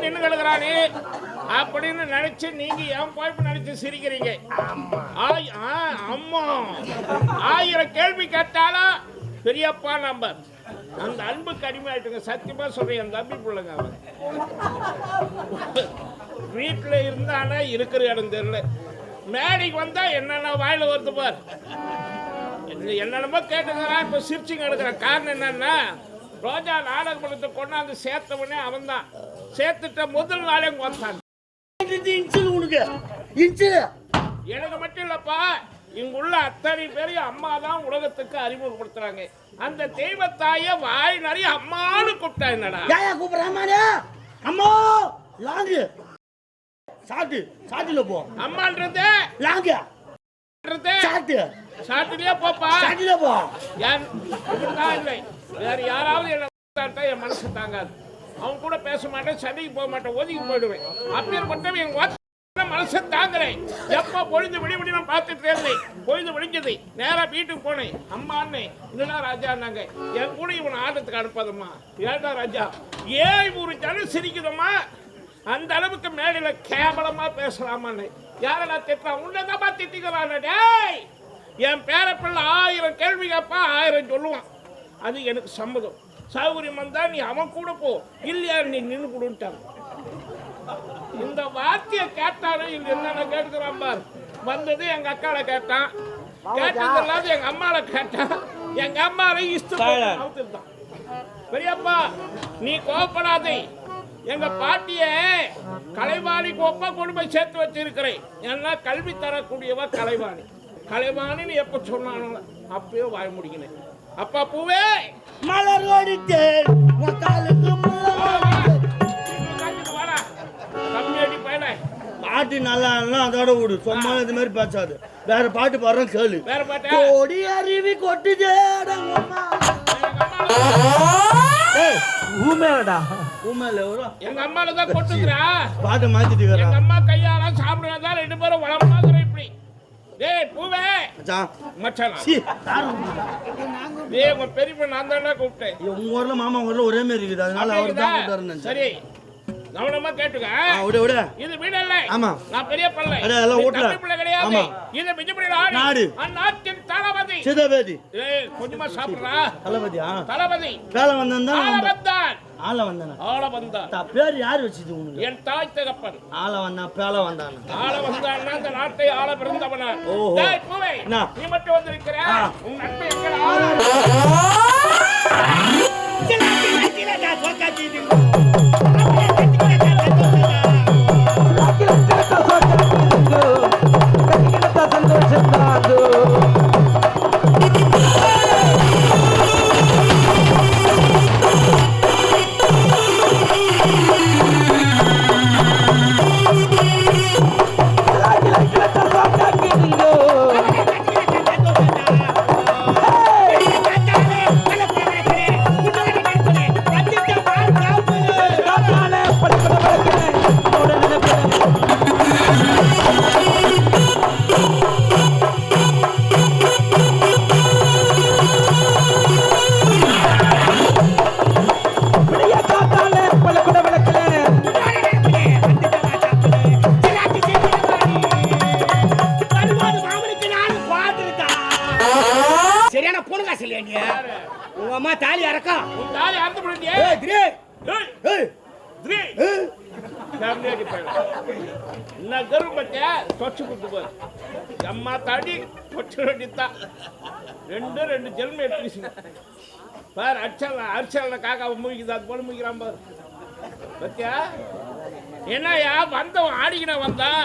நின்று கிடக்குறானே? அப்படின்னு நினைச்சு நீங்க என் குழப்பம் நினைச்சு சிரிக்கிறீங்க. அம்மா. ஆயிரம் கேள்வி கேட்டாலும் பெரியப்பா நம்பர் அந்த அன்புக்கு அடிமையாயிட்டுங்க சத்தியமா சொல்றேன் என் தம்பி பிள்ளைங்க அவன். வீட்டில் இருந்தானா இருக்கிற இடம் தெரியல. மேடைக்கு வந்தா என்னென்ன வாயில வருது பார். என்ன- என்னென்னமோ கேட்டுக்கிறான் இப்போ சிரிச்சுங்க எடுக்கிறேன் காரணம் என்னன்னா ரோஜா நாடக படத்தை கொண்டாந்து சேர்த்தவனே அவன் தான் சேர்த்துட்ட முதல் நாளே வந்தான் இன்ச்சில் உனக்கு? இன்ச்சில் எனக்கு மட்டும் இல்லப்பா இங்குள்ள அத்தனை பேரையும் அம்மா தான் உலகத்துக்கு அறிமுகப்படுத்துறாங்க. அந்த தெய்வத்தாய வாய் நிறைய அம்மான்னு கூப்பிட்டா என்னடா? யாயா கூப்பிடுறாமானே அம்மா லாங்கு. சாட்டு சாட்டுல போ. அம்மான்றது? லாங்கு. சாட்டு. சாட்டுலயே போப்பா. சாட்டுல போ. யார்? இப்படிதான் இல்லை. வேற யாராவது என்ன என் மனசு தாங்காது. அவன் கூட பேச மாட்டேன் சண்டைக்கு போக மாட்டேன் ஒதுக்கி போயிடுவேன். அப்பேற்பட்டவன் என் வார்த்தை மனசை தாங்குறேன். எப்போ பொழுது விடி விடி நான் பார்த்துட்டு இருந்தேன். பொழுது விடிஞ்சது. நேராக வீட்டுக்கு போனேன். அம்மா அண்ணே என்னடா ராஜான்னாங்க என் கூட இவனை ஆட்டத்துக்கு அனுப்பாதம்மா. ஏன்டா ராஜா? ஏன் ஒரு ஜனம் சிரிக்குதம்மா? அந்த அளவுக்கு மேடையில் கேவலமாக பேசலாமான்னு யாரடா திட்டுறான் உன்னதாப்பா திட்டிக்கிறான் டேய்! என் பேரப்பிள்ளை ஆயிரம் கேள்வி கேட்பா ஆயிரம் சொல்லுவான். அது எனக்கு சம்மதம். சௌகரியம் வந்தா நீ அவன் கூட போ. இல்லையா நீ நின்று கொடுட்டான் இந்த வார்த்தையை கேட்டாலும் இங்க என்னென்ன கேட்டுக்கிறான் பார். வந்தது எங்க அக்கால கேட்டான். கேட்டது இல்லாத எங்க அம்மால கேட்டான். எங்க அம்மாவை இஷ்டம் பெரியப்பா நீ கோபப்படாதே எங்க பாட்டிய கலைவாணி கோப்பா கொண்டு போய் சேர்த்து வச்சிருக்கிறேன். ஏன்னா கல்வி தரக்கூடியவ கலைவாணி. கலைவாணின்னு எப்ப சொன்னானோ அப்பயே வாய முடிக்கணும். அப்பா பூவே! மலர் ஒடித்தேன். உன் காலுக்கு முள்ளம் வாடா. கம்மி அடி பயல பாட்டு நல்லா இல்லைன்னா அதோட விடு. சும்மா இது மாதிரி பேசாது. வேற பாட்டு பாடுறேன் கேளு. வேற பாட்டா? கோடி அருவி கொட்டுதேடங்கம்மா ஊமேடா உண்மையில ஒரு எங்க அம்மால தான் கொட்டுக்கிறா பாட்டை மாத்திட்டு எங்க அம்மா கையால சாப்பிடுறதா ரெண்டு பேரும் வளமாக்குற இப்படி. டேய் பூவே. மச்சான். மச்சானா? சீ, டேய் உங்க பெரியப்பா நான் தானே கூப்பிட்டேன். உங்க ஊர்ல மாமா ஊர்ல ஒரே மாதிரி இருக்குது. அதனால அவர் தான் கூப்பிட்டாருன்னு. சரி. கவனமா கேட்டுக்க. ஆ, விடு விடு. இது வீடு இல்ல ஆமா. நான் பெரிய பிள்ளை. அட, பிள்ளை கிடையாது. ஆமா. இது மிஜபடி நாடு நாடு. அந்நாட்டின் தளபதி. சீதாபேதி. ஏய் கொஞ்சமா சாப்பிடுறா. தளபதியா? தளபதி. வேலை வந்தான் ஆள தான் வந்தான். ஆள வந்தானே ஆள வந்தான் தா, பேர் யார் வச்சது உனக்கு? என் தாய் தகப்பன். ஆள வந்தான் பேல வந்தானே. ஆள வந்தான்னா இந்த நாட்டை ஆள பிறந்தவனா. ஓஹோ. டேய் பூவே என்ன? நீ மட்டும் வந்திருக்கிற? ஆ. உன் நட்பு எங்கடா பத்தியா தொச்சு கொடுத்து போய் அம்மா தாடி தொச்சு வேண்டித்தான் ரெண்டு ரெண்டு ஜென்மம் எடுத்துச்சுங்க பாரு அடிச்சல் அரிச்சல் காக்காவை மூழ்கிது அது போல மூழ்கிறான் பாரு. பத்தியா? என்னய்யா வந்தவன் ஆடிக்கின வந்தான்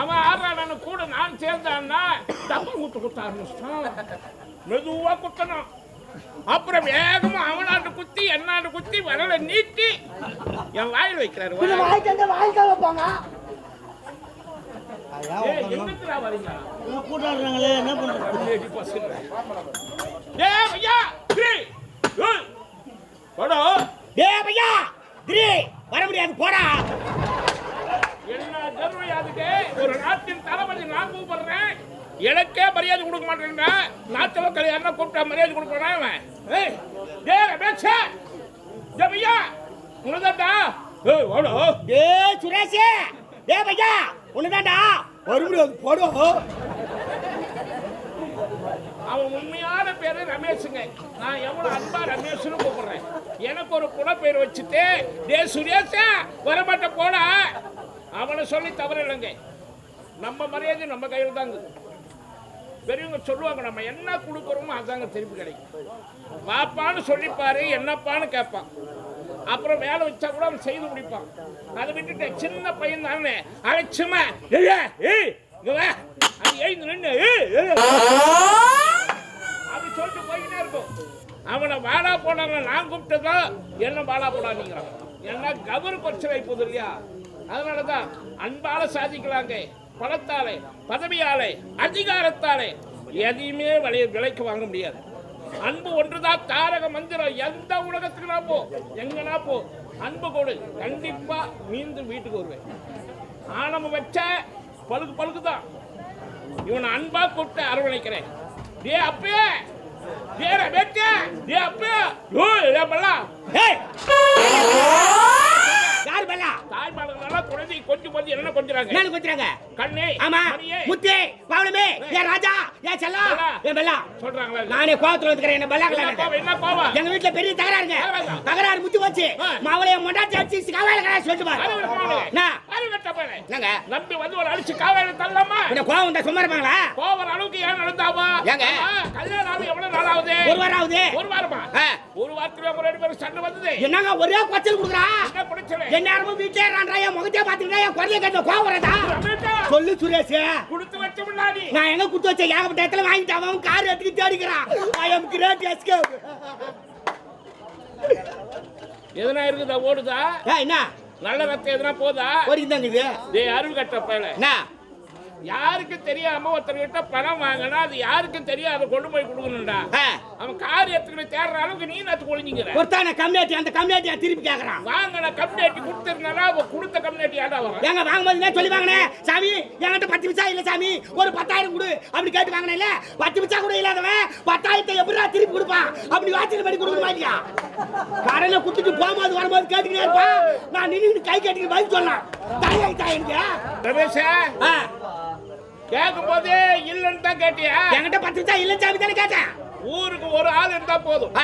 அவன் ஆடுறான கூட நான் சேர்ந்தான்னா தப்பு குத்து குத்த ஆரம்பிச்சிட்டான். மெதுவா குத்தணும். அப்புறம் வேகமா அவனாண்டு குத்தி என்னாண்டு குத்தி வரல நீட்டி என் வாயில் வைக்கிறாரு. வைப்பாங்க கூட்டாடுறாங்களே என்ன வர முடியாது போடா. என்ன? ஒரு நாட்டின் தளபதி நான் கூப்பிடுறேன். எனக்கே மரியாதை கொடுக்க மாட்டேங்கிறா நாட்டு மக்கள் என்ன கூப்பிட்டா மரியாதை கொடுக்குறான் அவன்? டேய், ரமேஷ், டேய், ஐயா, உனதான்டா. ஏய் வாடா. டேய் சுரேஷே. டேய் பையா. உன்னதான்டா வர முடியாது போடா. அவன் உண்மையான பேரு ரமேஷுங்க. நான் எவ்வளவு அன்பா ரமேஷ்னு கூப்பிடுறேன். எனக்கு ஒரு குலப்பேர் வச்சுட்டு டே சுரேஷா வரமாட்ட போடா. அவனை சொல்லி தவறு இல்லைங்க நம்ம மரியாதை நம்ம கையில் தாங்க பெரியவங்க சொல்லுவாங்க நம்ம என்ன கொடுக்குறோமோ அதாங்க திருப்பி கிடைக்கும். வாப்பான்னு சொல்லிப்பாரு என்னப்பான்னு கேட்பான். அப்புறம் வேலை வச்சா கூட அவன் செய்து முடிப்பான். அதை விட்டுட்டு சின்ன பையன் தானே. அழைச்சுமா அது எழுந்து நின்று அப்படி சொல்லிட்டு போய்கிட்டே இருக்கும். அவனை வாடா போடாங்க நான் கூப்பிட்டதா? என்ன வாடா போடாதீங்கிறான். ஏன்னா கவர் பிரச்சனை போகுது இல்லையா? அதனால தான் அன்பால சாதிக்கலாங்க. பணத்தாலே பதவியாலே அதிகாரத்தாலே எதையுமே விலை விலைக்கு வாங்க முடியாது. அன்பு ஒன்றுதான் தாரக மந்திரம் எந்த உலகத்துக்கு நான் போ எங்கனா போ அன்பு கொடு. கண்டிப்பா மீண்டும் வீட்டுக்கு வருவேன். ஆணவம் வச்ச பழுக்கு பழுக்கு தான் இவனை அன்பா கூப்பிட்டு அரவணைக்கிறேன். டே அப்பே டே ரமேஷ் டே அப்பே ஓ ஏப்பலா டேய் யார் பல்லா தாய்மார்களெல்லாம் குழந்தை கொஞ்சம் கொஞ்சம் என்ன கொஞ்சறாங்க? என்னன்னு கொஞ்சறாங்க? கண்ணே ஆமா. முத்தே பவுளமே ஏ ராஜா ஏ செல்லா பெல்லா. ஏ பெல்லா சொல்றாங்களா? நானே கோவத்துல வந்துக்கிறேன் என்ன என்ன பல்லாக்கல கோவம், என்ன கோவம்? எங்க வீட்டுல பெரிய தகராறுங்க. தகராறா? முத்தி போச்சு. மாவளைய மொண்டாச்சி அடிச்சு காவாயில கடை சொல்லிட்டு பாரு. என்ன. என்னங்க? நம்பி வந்து ஒரு அடிச்சு காவாயில தள்ளலாமா? உன்னை கோவம் வந்தா சும்மா இருப்பாங்களா? கோவம் அளவுக்கு ஏன் நடந்தாவா? ஏங்க? ஆமா, கல்யாணம் ஆகி எவ்வளவு நாள் ஆகுது? ஒரு வாரம் ஆகுது. ஒரு வாரமா. ஒரு வாரத்துல ரெண்டு பேரும் சண்டை வந்தது. என்னங்க ஒரே கொச்சல் குடுக்குறா? என்ன பிரச்சனை என்ன வீட்டுல என் முகத்தையே பாத்துக்கிட்டா என் குறைய கேட்ட கோவம் வரதா ரமேஷா, சொல்லு சுரேஷ். கொடுத்து வச்ச முன்னாடி. நான் எங்க குத்து வச்ச ஏகப்பட்ட இடத்துல வாங்கிட்டு அவன் கார் எடுத்துக்கிட்டு தேடிக்கிறான். ஐ எம் கிரேட் எஸ்கேப் எதனா இருக்குதா? ஓடுதா? ஏய் என்ன? நல்ல ரத்தம் எதனா போதா? ஒரு இந்தாங்க இது. டேய் அறிவு கட்ட பயல. என்ன? யாருக்கு தெரியாம ஒருத்தர்கிட்ட பணம் வாங்கினா அது யாருக்கும் தெரியும் அதை கொண்டு போய் கொடுக்கணும்டா. அவன் கார் எடுத்துக்கிட்டு தேடுற அளவுக்கு நீ நத்து ஒழிஞ்சுங்கிற ஒருத்தான கம்யூனிட்டி அந்த கம்யூனிட்டியை திருப்பி கேக்குறான். வாங்கின கம்யூனிட்டி கொடுத்துருந்தா அவன் கொடுத்த கம்யூனிட்டி ஆடா வரும் ஏங்க வாங்கும்போது சொல்லி வாங்கினேன் சாமி என்கிட்ட பத்து பிச்சா இல்ல சாமி. ஒரு பத்தாயிரம் கொடு. அப்படி கேட்டு வாங்கினேன்ல பத்து பிச்சா கூட இல்லாதவன் பத்தாயிரத்தை எப்படிடா திருப்பி கொடுப்பான்? அப்படி வாட்சியில் பண்ணி கொடுக்கணுமா இல்லையா? கடனை கொடுத்துட்டு போகும்போது வரும்போது கேட்டுக்கிட்டே இருப்பான் நான் நின்று கை கேட்டுக்கு பதில் சொல்லலாம் தாயாயிட்டா எங்க ரமேஷ கேட்கும் போதே இல்லைன்னு தான் கேட்டியா? என்கிட்ட பத்து பிச்சா இல்ல சாமி தானே கேட்டேன். ஊருக்கு ஒரு ஆள் இருந்தா போதும்.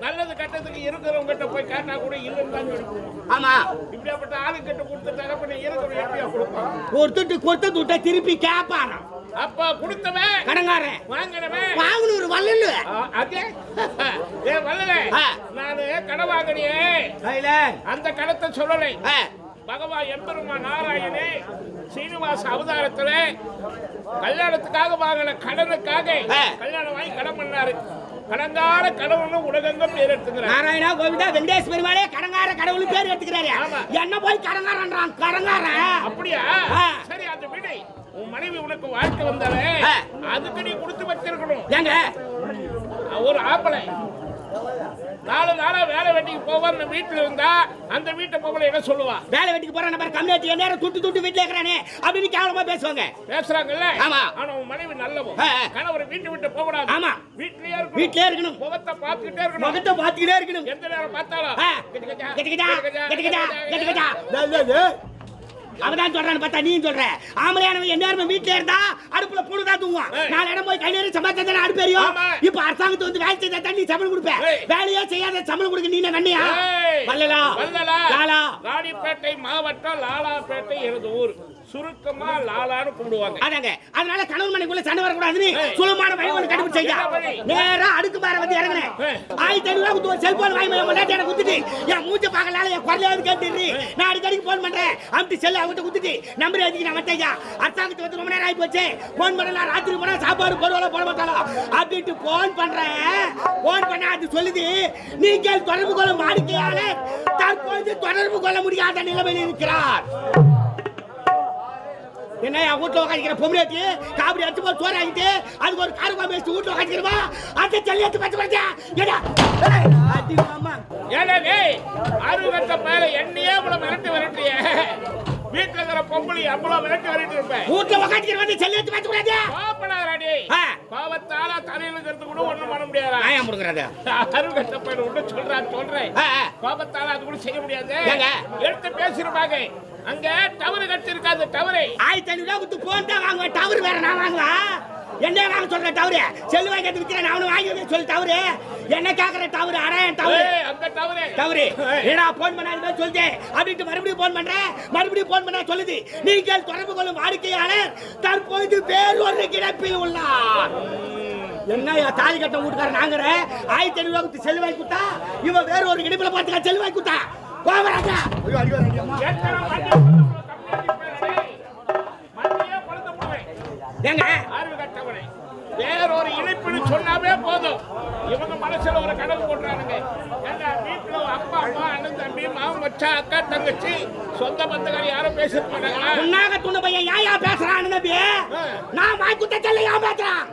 நல்லது கட்டத்துக்கு இருக்கிறவங்க கிட்ட போய் கேட்டா கூட இல்லைன்னு தான் சொல்லி ஆமா. இப்படியாப்பட்ட ஆளு கிட்ட கொடுத்துட்டாங்க அப்ப நீ இருக்கிறவங்க எப்படியா கொடுப்பான்? கொடுத்துட்டு கொடுத்த துட்டை திருப்பி கேட்பாராம் அப்ப கொடுத்தவன் கடங்காரன். வாங்கினவன். வாங்கணும் ஒரு ஆ, அதே? ஏ வல்லலே. நானு கடை வாங்கினியே அந்த கடத்தை சொல்லலை. பகவான் எம்பெருமா நாராயணே சீனிவாச அவதாரத்துல கல்யாணத்துக்காக வாங்கின கடனுக்காக. கல்யாணம் வாங்கி கடன் பண்ணாரு. கடங்கார கடவுள்னு உலகெங்கும் பேர் எடுத்துக்கிறார். நாராயணா கோவிந்தா வெங்கடேஷ் பெருமாளே கடங்கார கடவுள் பேர் எடுத்துக்கிறாரு. என்ன போய் கடங்காரன்றான்? கடங்காரன் அப்படியா. சரி அந்த விடை உன் மனைவி உனக்கு வாழ்க்கை வந்தாலே. அதுக்கு நீ கொடுத்து வச்சிருக்கணும். ஏங்க? ஒரு ஆம்பளை. நாலு நாளா வேலை வெட்டிக்கு போவான்னு வீட்டுல இருந்தா அந்த வீட்டை பொம்பளை என்ன சொல்லுவா? வேலை வெட்டிக்கு போற நம்பர் கம்யூனிட்டி நேரம் துட்டு துட்டு வீட்டுல இருக்கிறானே அப்படின்னு கேவலமா பேசுவாங்க. பேசுறாங்கல்ல? ஆமா. ஆனா உன் மனைவி நல்லவோ ஆ, ஆ. கணவர் வீட்டு விட்டு போக கூடாது ஆமா. வீட்லயே இருக்கணும். வீட்லயே இருக்கணும். முகத்தை பார்த்துக்கிட்டே இருக்கணும். முகத்தை பாத்துக்கிட்டே இருக்கணும். எந்த நேரம் பார்த்தாலும். அவதான் சொல்றான்னு பார்த்தா நீ சொல்ற. ஆம்பளையானவன் என்ன வீட்டுல இருந்தா அடுப்புல புழு தான் தூங்குவான். நாலு இடம் போய் கை நேரம் சம்பாதிச்சா அடுப்பு எரியும். இப்ப அரசாங்கத்து வந்து வேலை தான் நீ சம்பளம் கொடுப்ப ஏய். வேலையே செய்யாத சம்பளம் கொடுக்க நீ ஏய். வல்லலா வல்லலா லாலா. ராணிப்பேட்டை மாவட்டம் லாலாப்பேட்டை எனது ஊர் சுருக்கமா லாலான்னு கூப்பிடுவாங்க அதாங்க. அதனால கணவன் மனைக்குள்ள சண்டை வரக்கூடாதுன்னு. சுலமான கண்டுபிடிச்சீங்க என்ன வழி? நேரா அடுக்கு பாறை வந்து இறங்குனேன். ஆயிரத்தி ஐநூறு ரூபா செல்போன் வாங்கி முன்னாடி எனக்கு குத்துட்டு என் மூஞ்ச பார்க்கலால என் குரலையாவது கேட்டுரு நான் அடிக்கடிக்கு போன் பண்றேன். அமுத்தி செல்லு அவங்ககிட்ட குத்துட்டு நம்பர் எதுக்கு நான் வந்தேன் அரசாங்கத்துக்கு வந்து ரொம்ப நேரம் ஆகி போச்சு. போன் பண்ணலாம் ராத்திரி போனா சாப்பாடு போடுவாங்க போட மாட்டாங்க அப்படின்ட்டு போன் பண்றேன். போன் பண்ண அது சொல்லுது நீங்கள் தொடர்பு கொள்ள வாடிக்கையாளர் தற்போது தொடர்பு கொள்ள முடியாத நிலைமையில் இருக்கிறார். என்ன என் வீட்டுல உட்காந்துக்கிற பொம்பளையாட்டி? காபடி அடிச்சு போய் சோறு ஆகிட்டு அதுக்கு ஒரு காரமா பேசி வீட்டுல உட்காந்துக்கிறமா அந்த செல்லியத்து பச்சை பச்சா ஏடா ஏடா டேய் கட்ட மேல என்னையே இவ்வளவு மிரட்டி விரட்டிய வீட்டுல இருக்கிற பொம்பளை அவ்வளவு விளக்கு வரட்டு இருப்பேன் வீட்டுல உக்காந்துக்கிற வந்து செல்லு எடுத்து பேச கூடாது கோபத்தால தலையில இருக்கிறது கூட ஒண்ணும் பண்ண முடியாது? நியாயம் கொடுக்குறது அருள் கட்டப்பட ஒண்ணு சொல்றான் சொல்றேன். கோபத்தால அது கூட செய்ய முடியாது? எடுத்து பேசிருப்பாங்க. அங்க டவரு கட்டி இருக்காது டவரு. ஆயிரத்தி ஐநூறு ரூபா கொடுத்து போன் தான் வாங்குவேன். டவர் வேற நான் வாங்குவா என்ன வாங்க சொல்ற டவரு செல்லு வாங்கி விற்கிறேன் அவனு வாங்கி வைக்க சொல்லு டவரு என்ன கேக்குற டவரு அரையன் டவரு ஏய், அந்த டவரு டவரு ஏய். ஏடா போன் பண்ண மாதிரி சொல்லுது அப்படின்ட்டு மறுபடியும் போன் பண்றேன் மறுபடியும் போன் பண்ண சொல்லுது. நீங்கள் தொடர்பு கொள்ளும் வாடிக்கையாளர் தற்பொழுது வேறொரு கிடப்பில் உள்ளார். என்ன தாலி கட்ட வீட்டுக்காரன் நாங்கிற? ஆயிரத்தி ஐநூறு ரூபா கொடுத்து செல்லு வாங்கி கொடுத்தா? இவன் வேற ஒரு இடுப்புல பார்த்துக்க செல்லு வாங்கி கொடுத்தா கோவராஜா கொளுத்து போடுவேன். ஏங்க சொன்னாவே போதும். இவங்க மனசுல ஒரு கனவு போடுறானுங்க. வீட்டுல அப்பா அம்மா அண்ணன் தம்பி மாமன் மச்சான் அக்கா தங்கச்சி சொந்த பந்தங்கள் யாரும் பேசிட்டு மாட்டாங்களா உன்னாக துணை பையன் ஏன் பேசுறான்னு நான் வாங்கி கொடுத்த செல்ல ஏன் பேசுறான்?